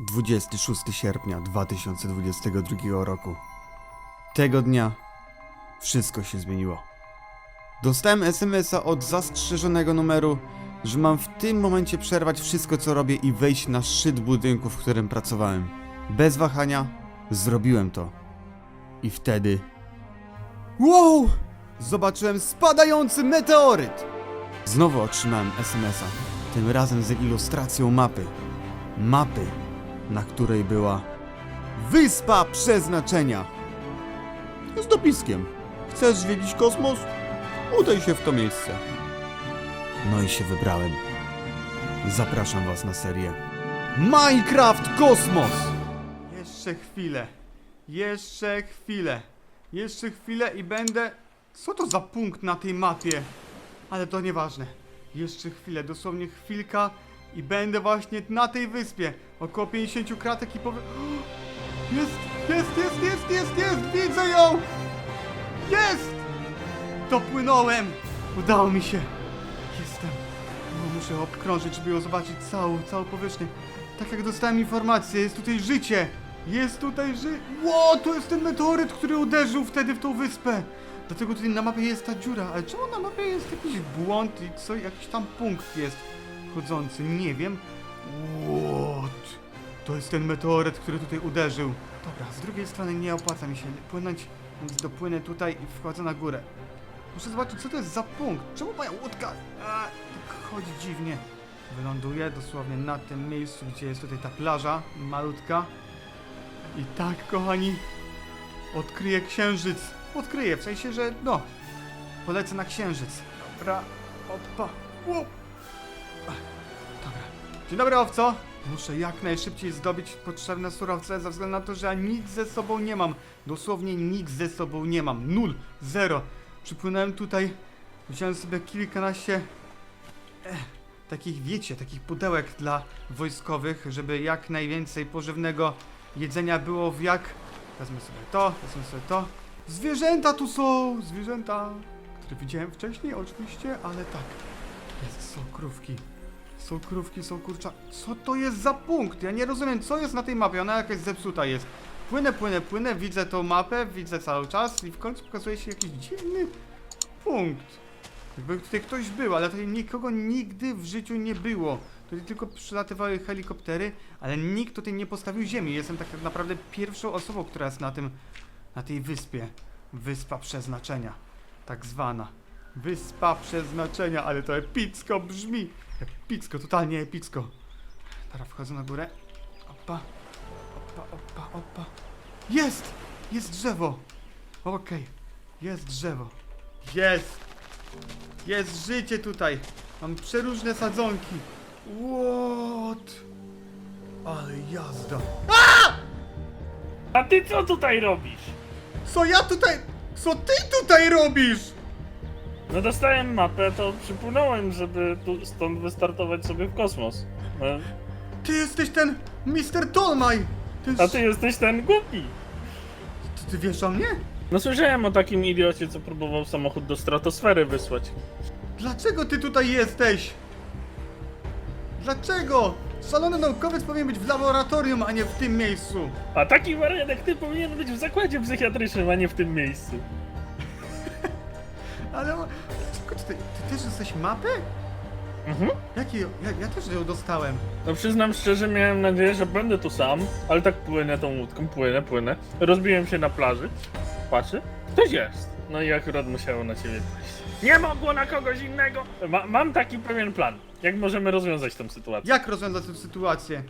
26 sierpnia 2022 roku. Tego dnia wszystko się zmieniło. Dostałem SMS-a od zastrzeżonego numeru, że mam w tym momencie przerwać wszystko co robię i wejść na szczyt budynku, w którym pracowałem. Bez wahania zrobiłem to. I wtedy. Wow! Zobaczyłem spadający meteoryt! Znowu otrzymałem SMS-a, tym razem z ilustracją mapy. Mapy, na której była Wyspa Przeznaczenia. Z dopiskiem. Chcesz zwiedzić kosmos? Udaj się w to miejsce. No i się wybrałem. Zapraszam was na serię Minecraft Kosmos! Jeszcze chwilę. Jeszcze chwilę. Jeszcze chwilę i będę... Co to za punkt na tej mapie? Ale to nieważne. Jeszcze chwilę, dosłownie chwilka i będę właśnie na tej wyspie. Około 50 kratek i powiem... Jest, jest, jest, jest, jest, jest! Widzę ją! Jest! Dopłynąłem! Udało mi się. Jestem. No, muszę obkrążyć, żeby ją zobaczyć całą, całą powierzchnię. Tak jak dostałem informację, jest tutaj życie! Jest tutaj ży... Ło, to jest ten meteoryt, który uderzył wtedy w tą wyspę! Dlatego tutaj na mapie jest ta dziura, ale czemu na mapie jest jakiś błąd i co, jakiś tam punkt jest chodzący, nie wiem. What? To jest ten meteoryt, który tutaj uderzył. Dobra, z drugiej strony nie opłaca mi się płynąć, więc dopłynę tutaj i wchodzę na górę. Muszę zobaczyć, co to jest za punkt. Czemu moja łódka a, tak chodzi dziwnie? Wyląduję dosłownie na tym miejscu, gdzie jest tutaj ta plaża malutka. I tak, kochani, odkryję księżyc. Odkryję, w sensie, że no, polecę na księżyc. Dobra, opa, Ło. Dobra. Dzień dobry, owco. Muszę jak najszybciej zdobyć potrzebne surowce, ze względu na to, że ja nic ze sobą nie mam. Dosłownie nic ze sobą nie mam. Nul, zero. Przypłynąłem tutaj, wziąłem sobie kilkanaście eh, takich, wiecie, takich pudełek dla wojskowych, żeby jak najwięcej pożywnego jedzenia było w jak... Wezmę sobie to, wezmę sobie to. Zwierzęta tu są! Zwierzęta, które widziałem wcześniej oczywiście, ale tak. Jest, są krówki. Są krówki, są kurcza. Co to jest za punkt? Ja nie rozumiem, co jest na tej mapie. Ona jakaś zepsuta jest. Płynę, płynę, płynę, widzę tą mapę, widzę cały czas i w końcu pokazuje się jakiś dziwny punkt. Jakby tutaj ktoś był, ale tutaj nikogo nigdy w życiu nie było. Tutaj tylko przylatywały helikoptery, ale nikt tutaj nie postawił ziemi. Jestem tak naprawdę pierwszą osobą, która jest na tym, na tej wyspie. Wyspa Przeznaczenia. Tak zwana. Wyspa Przeznaczenia, ale to epicko brzmi. Epicko, totalnie epicko. Teraz wchodzę na górę. Opa. Opa, opa, opa. Jest! Jest drzewo! Okej. Jest drzewo. Jest! Jest życie tutaj! Mam przeróżne sadzonki. What? Ale jazda. A ty co tutaj robisz? Co ja tutaj... Co ty tutaj robisz? No dostałem mapę, to przypłynąłem, żeby tu stąd wystartować sobie w kosmos. No, Ty jesteś ten Mr. Tolmaj! Ten... a ty jesteś ten głupi. Ty, ty wiesz o mnie? No słyszałem o takim idiocie, co próbował samochód do stratosfery wysłać. Dlaczego ty tutaj jesteś? Dlaczego? Szalony naukowiec powinien być w laboratorium, a nie w tym miejscu. A taki wariat jak ty powinien być w zakładzie psychiatrycznym, a nie w tym miejscu. Ale... o- ty, ty też jesteś mapy? Mhm. Jaki... Ja, ja też ją dostałem. No przyznam szczerze, miałem nadzieję, że będę tu sam, ale tak płynę tą łódką, płynę, płynę. Rozbiłem się na plaży. Patrzę, ktoś jest. No i akurat musiało na ciebie paść. Nie mogło na kogoś innego! Ma, mam taki pewien plan. Jak możemy rozwiązać tę sytuację? Jak rozwiązać tę sytuację?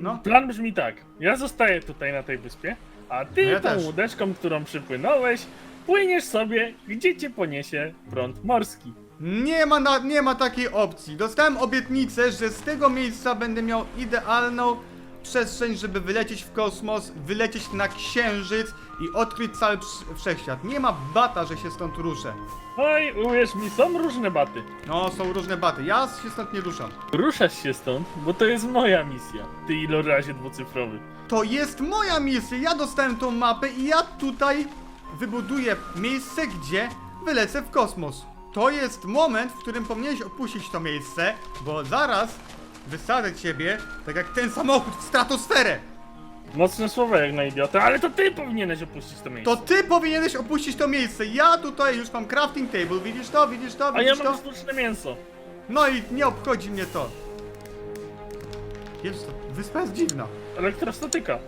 No. Plan brzmi tak. Ja zostaję tutaj na tej wyspie, a ty No ja tą też. łódeczką, którą przypłynąłeś, płyniesz sobie, gdzie cię poniesie prąd morski. Nie ma, na, nie ma takiej opcji. Dostałem obietnicę, że z tego miejsca będę miał idealną przestrzeń, żeby wylecieć w kosmos, wylecieć na księżyc i odkryć cały wsz- wszechświat. Nie ma bata, że się stąd ruszę. Oj, uwierz mi, są różne baty. No, są różne baty. Ja się stąd nie ruszam. Ruszasz się stąd, bo to jest moja misja. Ty ilorazie dwucyfrowy. To jest moja misja. Ja dostałem tą mapę i ja tutaj wybuduję miejsce, gdzie wylecę w kosmos. To jest moment, w którym powinieneś opuścić to miejsce, bo zaraz wysadzę ciebie, tak jak ten samochód w stratosferę. Mocne słowa jak na idiotę, ale to ty powinieneś opuścić to miejsce. To ty powinieneś opuścić to miejsce. Ja tutaj już mam crafting table, widzisz to, widzisz to, A ja widzisz mam to? sztuczne mięso. No i nie obchodzi mnie to. Jest to, wyspa jest dziwna. Elektrostatyka.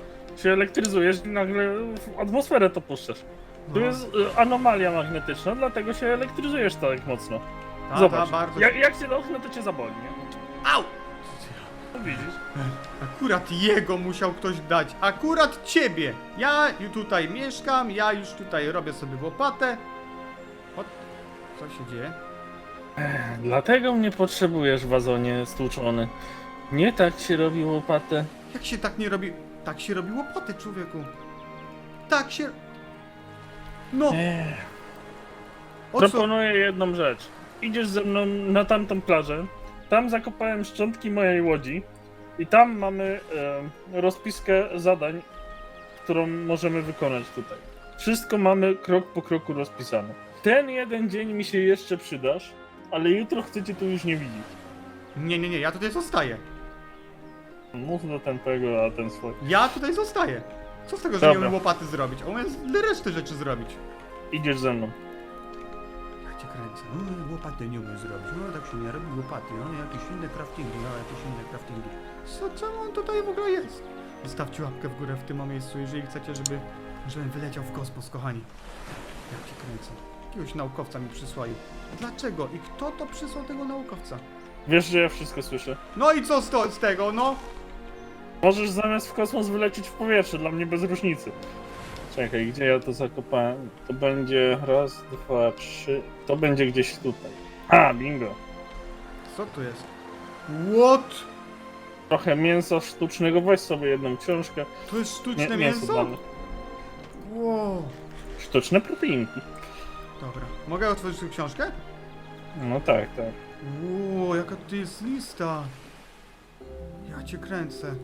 Się elektryzujesz i nagle w atmosferę to puszczasz. Tu No. jest y, anomalia magnetyczna, dlatego się elektryzujesz tak mocno. Ta, Zobacz, ta, bardzo... jak, jak się dotknę, to cię zaboli, nie? Au! No widzisz. Akurat jego musiał ktoś dać. Akurat ciebie. Ja ju tutaj mieszkam, ja już tutaj robię sobie łopatę. O, co się dzieje? Dlatego mnie potrzebujesz, wazonie stłuczony. Nie tak się robi łopatę. Jak się tak nie robi? Tak się robi łopaty, człowieku. Tak się... No, Ech. o co? Proponuję jedną rzecz. Idziesz ze mną na tamtą plażę. Tam zakopałem szczątki mojej łodzi. I tam mamy e, rozpiskę zadań, którą możemy wykonać tutaj. Wszystko mamy krok po kroku rozpisane. Ten jeden dzień mi się jeszcze przydasz, ale jutro chcecie tu już nie widzieć. Nie, nie, nie, ja tutaj zostaję. Mów do tamtego, a ten swój. Ja tutaj zostaję. Co z tego, że Dobra. nie umiem łopaty zrobić? A umiem z- resztę rzeczy zrobić. Idziesz ze mną. Ja cię kręcę. No, łopaty nie umiem zrobić. No, tak się nie robi łopaty. No, jakieś inne craftingi, no, jakieś inne craftingi. Co, czemu on tutaj w ogóle jest? Zostawcie łapkę w górę w tym miejscu, jeżeli chcecie, żeby, żebym wyleciał w kosmos, kochani. Ja cię kręcę. Jakiegoś naukowca mi przysłali. Dlaczego? I kto to przysłał tego naukowca? Wiesz, że ja wszystko słyszę. No i co z, to, z tego, no? Możesz zamiast w kosmos wylecieć w powietrze, dla mnie bez różnicy. Czekaj, gdzie ja to zakopałem? To będzie raz, dwa, trzy. To będzie gdzieś tutaj. A, bingo. Co tu jest? What? Trochę mięsa sztucznego, weź sobie jedną książkę. To jest sztuczne Nie, mięso mnie. Wow. Sztuczne proteinki. Dobra. Mogę otworzyć tę książkę? No tak, tak. Ło, jaka tu jest lista. Ja cię kręcę.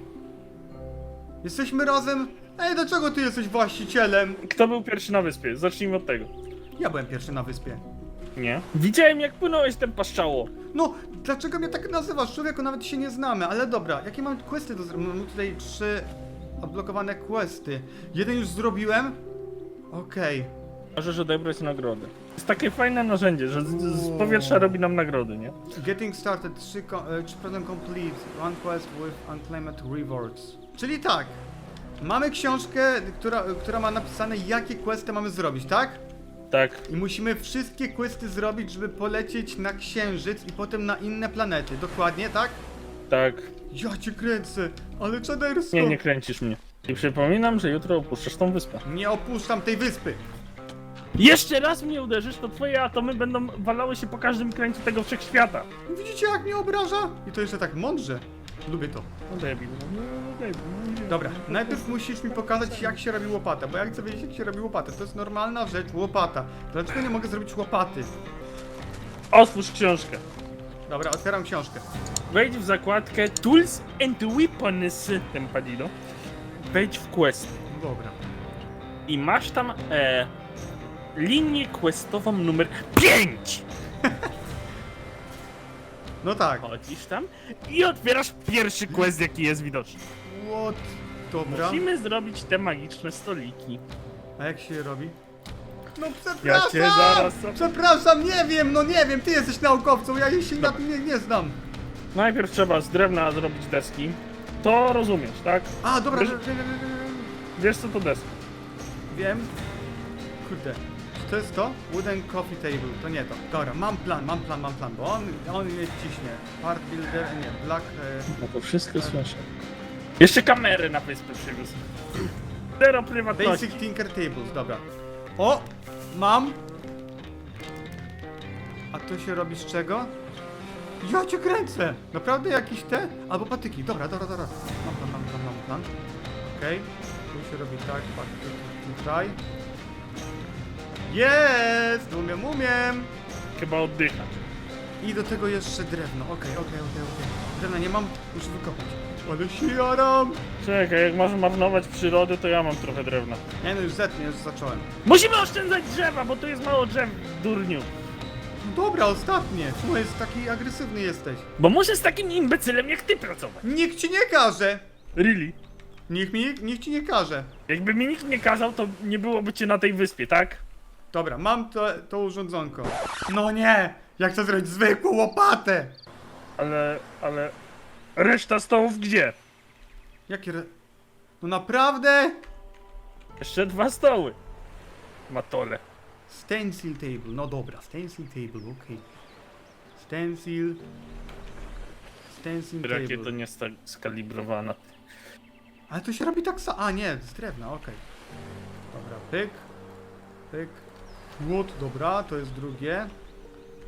Jesteśmy razem. Ej, dlaczego ty jesteś właścicielem? Kto był pierwszy na wyspie? Zacznijmy od tego. Ja byłem pierwszy na wyspie. Nie? Widziałem jak płynąłeś ten paszczało. No, dlaczego mnie tak nazywasz? Człowieku, nawet się nie znamy, ale dobra. Jakie mam questy do zrobienia? Mam tutaj trzy odblokowane questy. Jeden już zrobiłem. Okej. Możesz odebrać nagrody. jest takie fajne narzędzie, że z, z powietrza robi nam nagrody, nie? Getting started, 3, ko- e, 3% complete, one quest with unclaimed rewards. Czyli tak, mamy książkę, która, która ma napisane jakie questy mamy zrobić, tak? Tak. I musimy wszystkie questy zrobić, żeby polecieć na Księżyc i potem na inne planety, dokładnie, tak? Tak. Ja cię kręcę, ale czaderstwo! Nie, nie kręcisz mnie. I przypominam, że jutro opuszczasz tą wyspę. Nie opuszczam tej wyspy! Jeszcze raz mnie uderzysz, to twoje atomy będą walały się po każdym krańcu tego wszechświata. Widzicie jak mnie obraża? I to jeszcze tak mądrze. Lubię to. No debil, no debil. no Dobra, najpierw musisz mi pokazać jak się robi łopata, bo ja chcę wiedzieć jak się robi łopatę. To jest normalna rzecz, łopata. Dlaczego nie mogę zrobić łopaty? Otwórz książkę. Dobra, otwieram książkę. Wejdź w zakładkę Tools and Weapons Tempadido. Wejdź w quest. Dobra. I masz tam e, linię questową numer 5. No tak. Chodzisz tam i otwierasz pierwszy quest, jaki jest widoczny. What? Dobra. Musimy zrobić te magiczne stoliki. A jak się je robi? No Ja przepraszam! cię zaraz... Przepraszam, nie wiem, no nie wiem, ty jesteś naukowcą, ja się na tym nie, nie znam. Najpierw trzeba z drewna zrobić deski. To rozumiesz, tak? A, dobra, Wiesz-. Wiesz co to deski? wiem. Kurde. To jest to? Wooden coffee table, to nie to. Dobra, mam plan, mam plan, mam plan, bo on, on mnie ciśnie. Part builder, nie, black... E, No to wszystko słyszę. Jeszcze kamery na wyspę przywiózł. Zero prywatności. Basic Tinker Tables, dobra. O! Mam! A to się robi z czego? Ja cię kręcę! Naprawdę jakiś te? Albo patyki, dobra, dobra, dobra. Mam plan, mam plan, mam plan. Okej. Tu się robi tak, patyki tutaj. Jest! Umiem, umiem! Chyba oddychać. I do tego jeszcze drewno. Okej, okej, okej, okej. Drewna nie mam, muszę wykopać. Ale się jaram! Czekaj, jak masz marnować przyrody, to ja mam trochę drewna. Nie no, już zetnę, już zacząłem. Musimy oszczędzać drzewa, bo tu jest mało drzew, durniu. Dobra, ostatnie. Czemu jest taki agresywny jesteś? Bo muszę z takim imbecylem jak ty pracować. Nikt ci nie każe! Really? Nikt mi, nikt ci nie każe. Jakby mi nikt nie kazał, to nie byłoby cię na tej wyspie, tak? Dobra, mam to, to urządzonko. No nie! Jak chcę zrobić zwykłą łopatę! Ale, ale... Reszta stołów gdzie? Jakie re... No naprawdę? Jeszcze dwa stoły. Matole. Stencil table, no dobra, stencil table, okej. Stencil... Stencil Rakieta table. nie sta- skalibrowana. Ale to się robi tak samo. A nie, z drewna, okej. Dobra, pyk. Pyk. Wood, dobra, to jest drugie.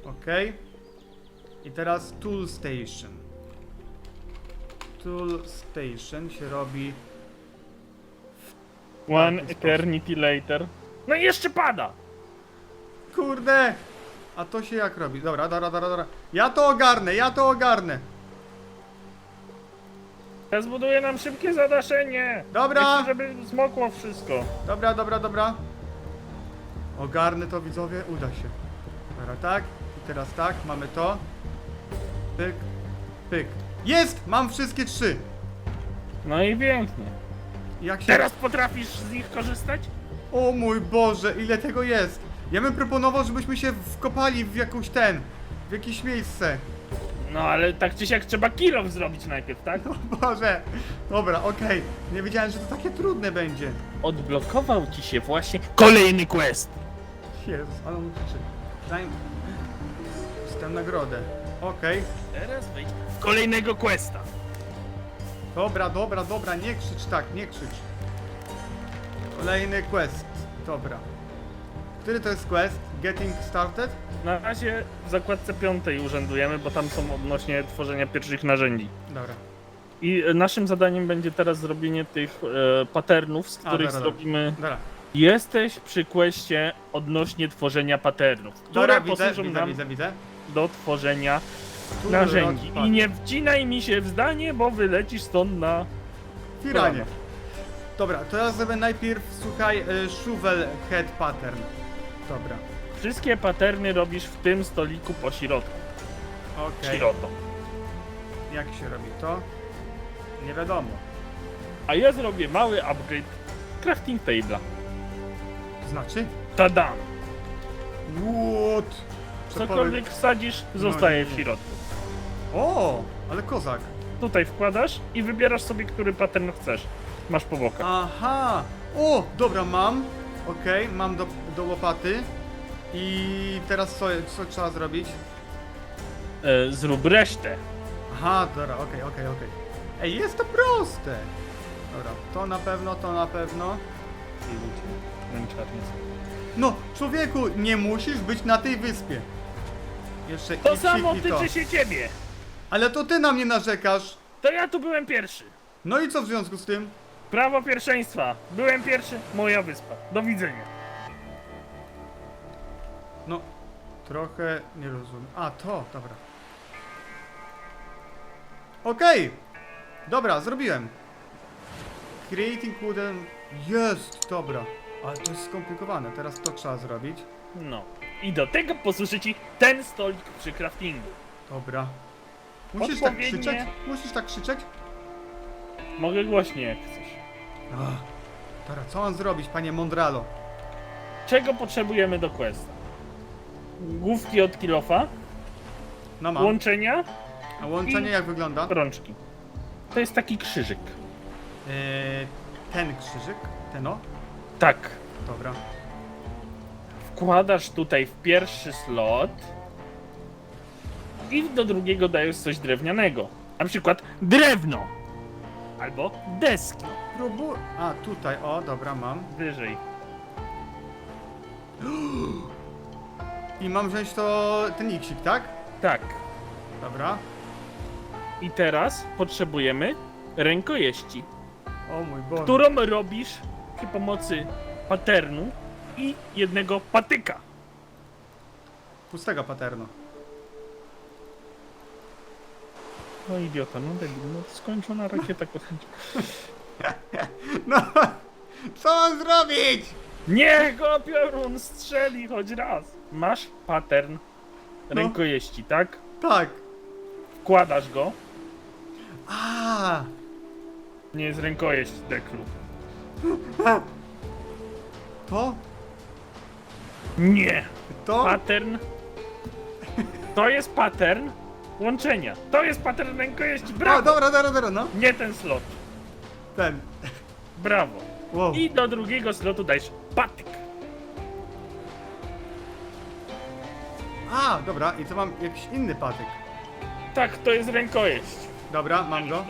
Okej. I teraz tool station. Tool station się robi. One sposób. eternity later. No i jeszcze pada! Kurde! A to się jak robi? Dobra, dobra, dobra, dobra. Ja to ogarnę, ja to ogarnę. Ja zbuduję nam szybkie zadaszenie! Dobra. Chcę, żeby zmokło wszystko. Dobra, dobra, dobra. Ogarnę to widzowie, uda się. Dobra, tak. I teraz tak, mamy to. Pyk, pyk. Jest! Mam wszystkie trzy. No i pięknie. Jak się... Teraz potrafisz z nich korzystać? O mój Boże, ile tego jest. Ja bym proponował, żebyśmy się wkopali w jakąś ten... W jakieś miejsce. No ale tak czy siak trzeba kilof zrobić najpierw, tak? O Boże. Dobra, okej. Nie wiedziałem, że to takie trudne będzie. Odblokował ci się właśnie kolejny quest. Jezus, ale on krzyczy. Daj... Dostałem nagrodę. Okej. Teraz wejdź w kolejnego questa. Dobra, dobra, dobra, nie krzycz tak, nie krzycz. Kolejny quest. Dobra. Który to jest quest? Getting started? Na razie w zakładce piątej urzędujemy, bo tam są odnośnie tworzenia pierwszych narzędzi. Dobra. I e, naszym zadaniem będzie teraz zrobienie tych e, patternów, z A, których dobra, dobra. zrobimy... Dobra. Jesteś przy questie odnośnie tworzenia patternów, które Dobra, widzę, posłużą widzę, nam widzę, widzę. do tworzenia Tu narzędzi. I nie wcinaj mi się w zdanie, bo wylecisz stąd na... Firanie. Dobra, to ja zrobię najpierw, słuchaj, y, shovel head pattern. Dobra. Wszystkie patterny robisz w tym stoliku po środku. Okej. Środku. Jak się robi to? Nie wiadomo. A ja zrobię mały upgrade crafting table'a. To znaczy? Tadam! What? Cokolwiek wsadzisz, zostaje w środku. O, ale kozak. Tutaj wkładasz i wybierasz sobie, który pattern chcesz. Masz po bokach. Aha! O, dobra, mam. Okej, mam do, do łopaty. I teraz co, co trzeba zrobić? E, zrób resztę. Aha, dobra, okej, okej, okej. Ej, jest to proste! Dobra, to na pewno, to na pewno. No, człowieku, nie musisz być na tej wyspie. Jeszcze To i samo i to. tyczy się ciebie. Ale to ty na mnie narzekasz. To ja tu byłem pierwszy. No i co w związku z tym? Prawo pierwszeństwa. Byłem pierwszy, moja wyspa. Do widzenia. No, trochę nie rozumiem. A, to, dobra. Okej! Dobra, zrobiłem. Creating wooden... Jest, dobra. Ale to jest skomplikowane, teraz to trzeba zrobić. No. I do tego posłuży ci ten stolik przy craftingu. Dobra. Musisz tak Odpowiednie- krzyczeć? Musisz tak krzyczeć? Mogę głośniej jak chcesz. Ach, dobra, co mam zrobić, panie Mondralo? Czego potrzebujemy do questa? Główki od kilofa, No mam. łączenia, A łączenie jak wygląda? rączki. To jest taki krzyżyk. Eee, ten krzyżyk? Ten o? Tak. Dobra. Wkładasz tutaj w pierwszy slot i do drugiego dajesz coś drewnianego. Na przykład drewno. Albo deski. Próbuj... A, tutaj, o, dobra, mam. Wyżej. I mam wziąć to... ten iksik, tak? Tak. Dobra. I teraz potrzebujemy rękojeści, O mój Boże. którą robisz pomocy paternu i jednego patyka. Pustego paternu. No idiota, no debil, no skończona rakieta kosmiczna. No, co mam zrobić? Niech go piorun strzeli choć raz. Masz pattern. rękojeści, tak? Tak. Wkładasz go. A, Nie jest rękojeść deklu. To? Nie! To? Pattern. To jest pattern łączenia. To jest pattern rękojeści. A, Brawo! dobra, dobra, dobra, no. Nie ten slot. Ten. Brawo. Wow. I do drugiego slotu dajesz patyk. A, dobra, i to mam jakiś inny patyk. Tak, to jest rękojeść. Dobra, mam go.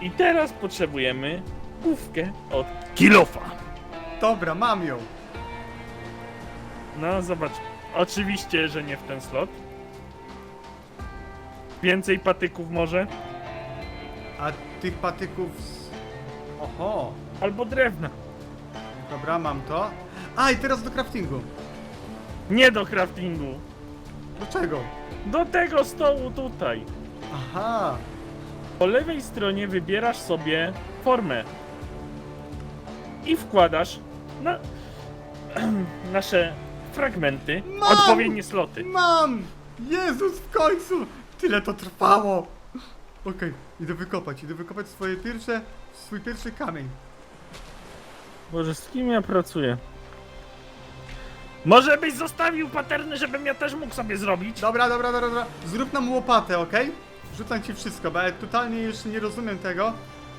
I teraz potrzebujemy główkę od kilofa. Dobra, mam ją. No, zobacz. Oczywiście, że nie w ten slot. Więcej patyków może. A tych patyków z... Oho. Albo drewna. Dobra, mam to. A, i teraz do craftingu. Nie do craftingu. Do czego? Do tego stołu tutaj. Aha. Po lewej stronie wybierasz sobie formę. I wkładasz na nasze fragmenty, Mam! odpowiednie sloty. Mam! Jezus, w końcu! Tyle to trwało! Okej, idę wykopać, idę wykopać swoje pierwsze, swój pierwszy kamień. Boże, z kim ja pracuję? Może byś zostawił paterny, żebym ja też mógł sobie zrobić? Dobra, dobra, dobra, dobra. Zrób nam łopatę, okej? Rzucam ci wszystko, bo ja totalnie jeszcze nie rozumiem tego.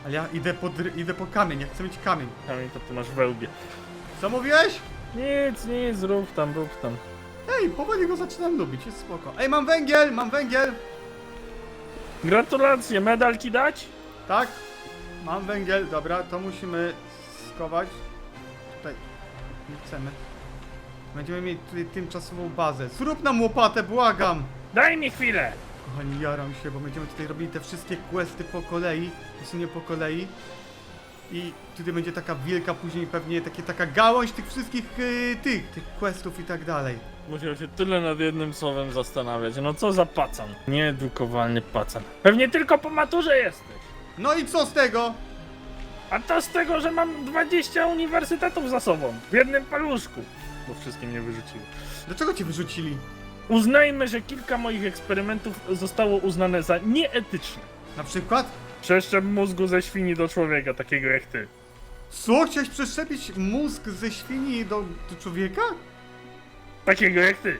Ja idę po, dr- idę po kamień, ja chcę mieć kamień. Kamień to ty masz we łbie. Co mówiłeś? Nic, nic, rób tam, rób tam. Ej, powoli go zaczynam lubić, jest spoko. Ej, mam węgiel, mam węgiel! Gratulacje, medal ci dać? Tak? Mam węgiel, dobra, to musimy skować. Tutaj, nie chcemy. Będziemy mieć tutaj tymczasową bazę. Zrób nam łopatę, błagam! Daj mi chwilę! Kochani, jaram się, bo będziemy tutaj robili te wszystkie questy po kolei, nie po kolei. I tutaj będzie taka wielka później pewnie takie, taka gałąź tych wszystkich yy, tych, tych questów i tak dalej. Musiał się tyle nad jednym słowem zastanawiać. No co za pacan? Nieedukowalny pacan. Pewnie tylko po maturze jesteś. No i co z tego? A to z tego, że mam 20 uniwersytetów za sobą. W jednym paluszku. Bo wszystkim nie wyrzuciło. Dlaczego cię wyrzucili? Uznajmy, że kilka moich eksperymentów zostało uznane za nieetyczne. Na przykład? Przeszczep mózgu ze świni do człowieka, takiego jak ty. Co? Chciałeś przeszczepić mózg ze świni do, do człowieka? Takiego jak ty.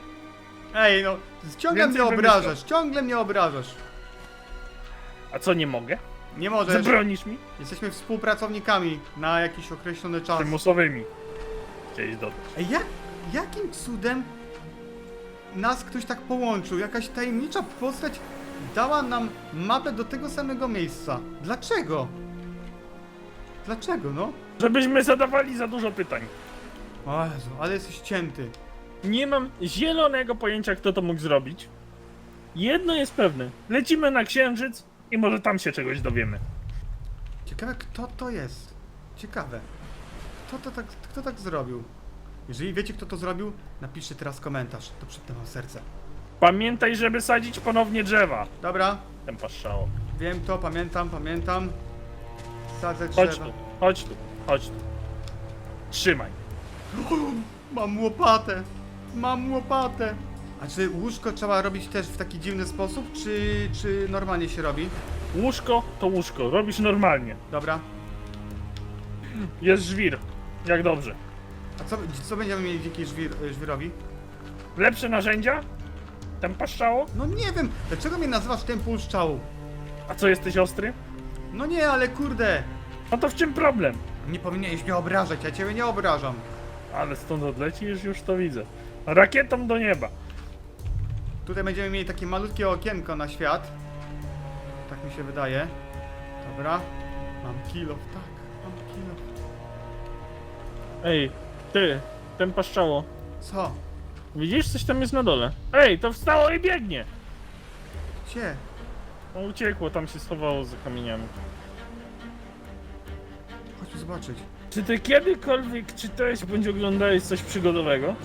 Ej, no, ciągle Więcej mnie wymyślał. obrażasz, ciągle mnie obrażasz. A co nie mogę? Nie możesz. Zabronisz mi? Jesteśmy współpracownikami na jakiś określony czas. Przymusowymi. Chciałeś dodać. Ej, jak, jakim cudem nas ktoś tak połączył? Jakaś tajemnicza postać dała nam mapę do tego samego miejsca. Dlaczego? Dlaczego, no? Żebyśmy zadawali za dużo pytań. O Jezu, ale jesteś cięty. Nie mam zielonego pojęcia, kto to mógł zrobić. Jedno jest pewne. Lecimy na księżyc i może tam się czegoś dowiemy. Ciekawe, kto to jest. Ciekawe. Kto to tak, kto tak zrobił? Jeżeli wiecie, kto to zrobił, napiszcie teraz komentarz. To przypnę wam serce. Pamiętaj, żeby sadzić ponownie drzewa. Dobra, Ten paszało. wiem to, pamiętam, pamiętam. Sadzę Chodź drzewa. tu, chodź tu, chodź tu. Trzymaj. Mam łopatę! Mam łopatę! A czy łóżko trzeba robić też w taki dziwny sposób, czy, czy normalnie się robi? Łóżko to łóżko, robisz normalnie. Dobra. Jest żwir. Jak dobrze. A co, co będziemy mieli dzięki żwir, żwirowi? Lepsze narzędzia? Ten paszczało? No nie wiem, dlaczego mnie nazywasz tempą szczału? A co, jesteś ostry? No nie, ale kurde! No to w czym problem? Nie powinieneś mnie obrażać, ja ciebie nie obrażam. Ale stąd odlecisz, już to widzę. Rakietą do nieba. Tutaj będziemy mieli takie malutkie okienko na świat. Tak mi się wydaje. Dobra. Mam kilo, tak, mam kilo. Ej, ty, ten paszczało. Co? Widzisz, coś tam jest na dole. Ej, to wstało i biegnie. Gdzie? No uciekło, tam się schowało za kamieniami. Chodź zobaczyć. Czy ty kiedykolwiek czytałeś bądź oglądałeś coś przygodowego?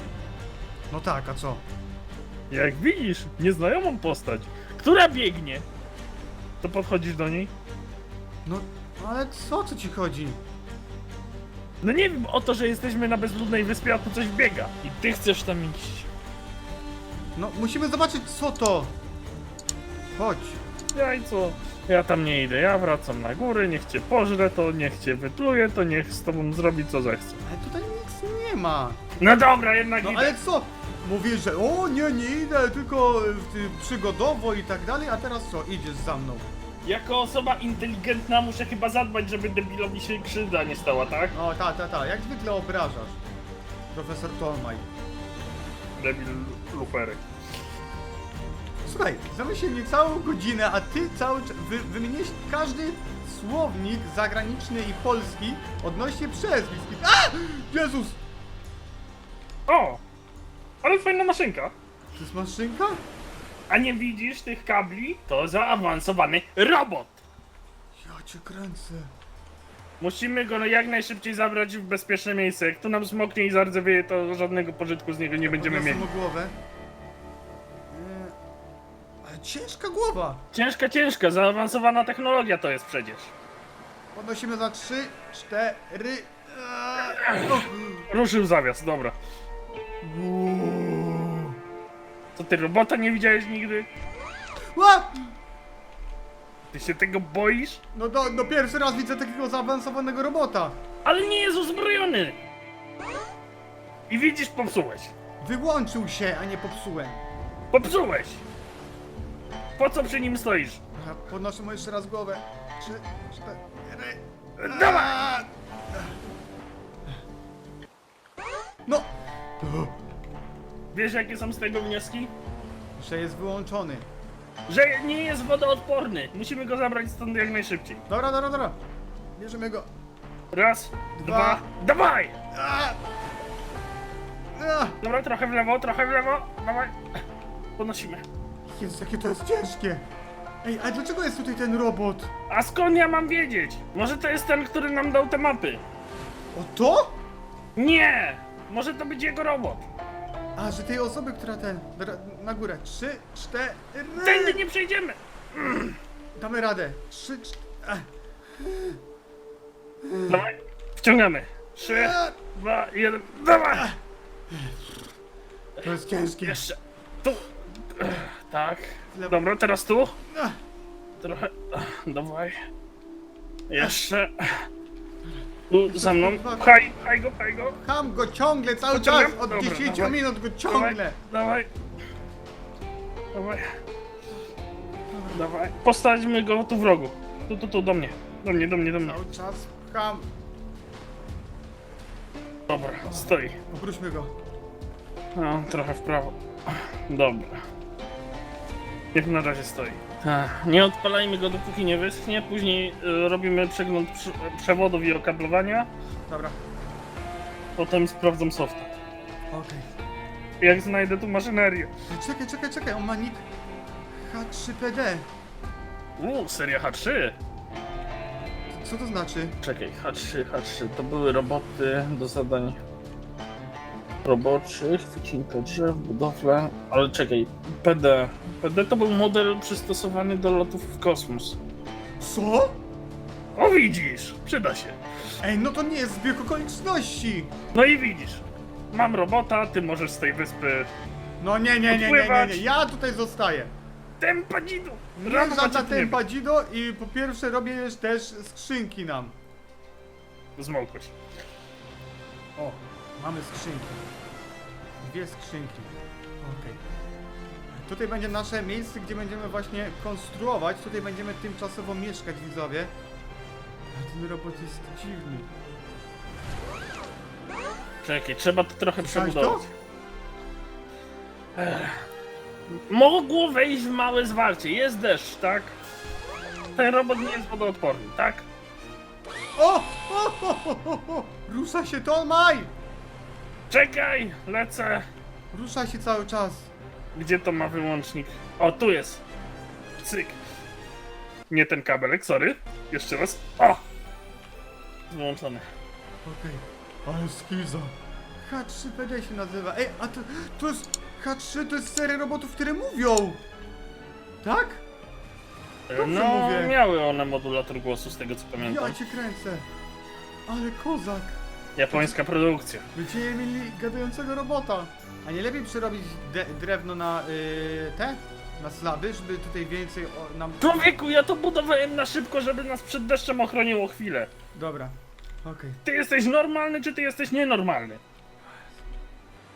No tak, a co? Jak widzisz, nieznajomą postać, która biegnie, to podchodzisz do niej? No, ale co, o co ci chodzi? No nie wiem, o to, że jesteśmy na bezludnej wyspie, a tu coś biega. I ty chcesz tam iść. No, musimy zobaczyć co to. Chodź. Jajco. Ja tam nie idę, ja wracam na góry, niech cię pożre to, niech cię wypluje to, niech z tobą zrobi co zechce. Ale tutaj nic nie ma. No dobra, jednak No idę. ale co? Mówisz, że o nie, nie idę, tylko y, przygodowo i tak dalej, a teraz co? Idziesz za mną. Jako osoba inteligentna muszę chyba zadbać, żeby debilowi się krzywda nie stała, tak? O, ta, ta, ta, jak zwykle obrażasz. Profesor Tolmaj. Debil lufery. Słuchaj, zamyśliłem mnie całą godzinę, a ty cały czas wy, wymieniłeś każdy słownik zagraniczny i polski odnośnie przezwisk. A! Jezus! O! Ale fajna maszynka. To jest maszynka? A nie widzisz tych kabli? To zaawansowany robot. Ja cię kręcę. Musimy go jak najszybciej zabrać w bezpieczne miejsce. Jak tu nam smoknie i zardzewieje, to żadnego pożytku z niego nie będziemy mieli. mu głowę. Ale ciężka głowa. Ciężka, ciężka, zaawansowana technologia to jest przecież. Podnosimy za trzy, cztery. Eee, o. Ruszył zawias, dobra. Uuu. Co ty robota nie widziałeś nigdy? Łap! Ty się tego boisz? No, do, no pierwszy raz widzę takiego zaawansowanego robota. Ale nie jest uzbrojony! I widzisz, popsułeś. Wyłączył się, a nie popsułem. Popsułeś! Po co przy nim stoisz? Podnoszę mu jeszcze raz głowę. Trzy, cztery. Dawaj! No! Wiesz jakie są z tego wnioski? Że jest wyłączony. Że nie jest wodoodporny. Musimy go zabrać stąd jak najszybciej. Dobra, dobra, dobra. Bierzemy go. Raz, Dwa. dwa, dawaj! A! A! Dobra, trochę w lewo, trochę w lewo. Dawaj. Podnosimy. Jezu, jakie to jest ciężkie. Ej, a dlaczego jest tutaj ten robot? A skąd ja mam wiedzieć? Może to jest ten, który nam dał te mapy? O to? Nie! Może to być jego robot. A, że tej osoby, która ten... Na górę. Trzy, cztery... Tędy nie przejdziemy. Damy radę. Trzy, cztery... Dawaj, wciągamy. Trzy, dwa, jeden, dawaj! To jest ciężkie. Jeszcze. Tu. Tak. W lewo. Dobra, teraz tu. Trochę. Dawaj. Jeszcze. Tu za mną. Pchaj, pchaj go, pchaj go. Pcham go ciągle, cały Pociągam? czas, od Dobra, 10 dawaj. minut go Dawaj, ciągle. dawaj. Dawaj. Dawaj. Postawimy go tu w rogu. Tu, tu, tu, do mnie. Do mnie, do mnie, do mnie. Cały czas pcham. Dobra, stoi. Obróćmy go. No, trochę w prawo. Dobra. Niech na razie stoi. Nie odpalajmy go dopóki nie wyschnie, później y, robimy przegląd przewodów i okablowania, Dobra, potem sprawdzam softa. okej. Jak znajdę tu maszynerię. Ej, Czekaj, czekaj, czekaj, on ma nick H3PD. Uuu, seria H3. Co to znaczy? Czekaj, H3, H3, to były roboty do zadań roboczych, wycinka drzew, budowle, ale czekaj, PD. PD to był model przystosowany do lotów w kosmos. Co? O widzisz, przyda się. Ej, no to nie jest zbieg okoliczności. No i widzisz, mam robota, ty możesz z tej wyspy No nie, nie, nie, nie, nie, Odpływać. nie, ja tutaj zostaję. tempa dzidu! Żadna macie nie tempa dzido i po pierwsze robię też skrzynki nam. Zmokłeś. O, mamy skrzynki. Dwie skrzynki. Okej. Tutaj będzie nasze miejsce, gdzie będziemy właśnie konstruować. Tutaj będziemy tymczasowo mieszkać, widzowie. A ten robot jest dziwny. Czekaj, trzeba to trochę Słyszałeś przebudować. Mogło wejść w małe zwarcie, jest deszcz, tak? Ten robot nie jest wodoodporny, tak? O! o, o, o, o, o. Rusza się Tolmaj! Czekaj, lecę. Rusza się cały czas. Gdzie to ma wyłącznik? O, tu jest. Cyk. Nie ten kabelek, sorry. Jeszcze raz. O! Wyłączony. Okej, ale skiza. H3PD się nazywa. Ej, a to, to jest... H3 to jest seria robotów, które mówią! Tak? Dobrze no, mówię. miały one modulator głosu, z tego co pamiętam. Ja cię kręcę. Ale kozak. Japońska produkcja. Będziemy mieli gadającego robota. A nie lepiej przerobić de- drewno na yy, te? Na slaby, żeby tutaj więcej o, nam... Człowieku, ja to budowałem na szybko, żeby nas przed deszczem ochroniło chwilę. Dobra, okej. Ty jesteś normalny, czy ty jesteś nienormalny?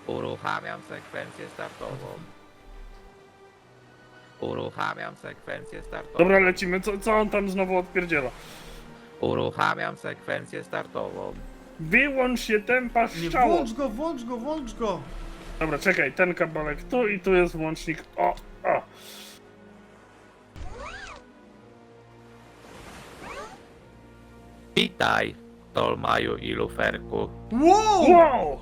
Uruchamiam sekwencję startową. Uruchamiam sekwencję startową. Dobra, lecimy. Co, co on tam znowu odpierdziela? Uruchamiam sekwencję startową. Wyłącz się tempa Nie, włącz go, włącz go, włącz go! Dobra, czekaj, ten kabelek tu i tu jest włącznik. O, o. Witaj, Tolmaju i Luferku. Wow! Wow!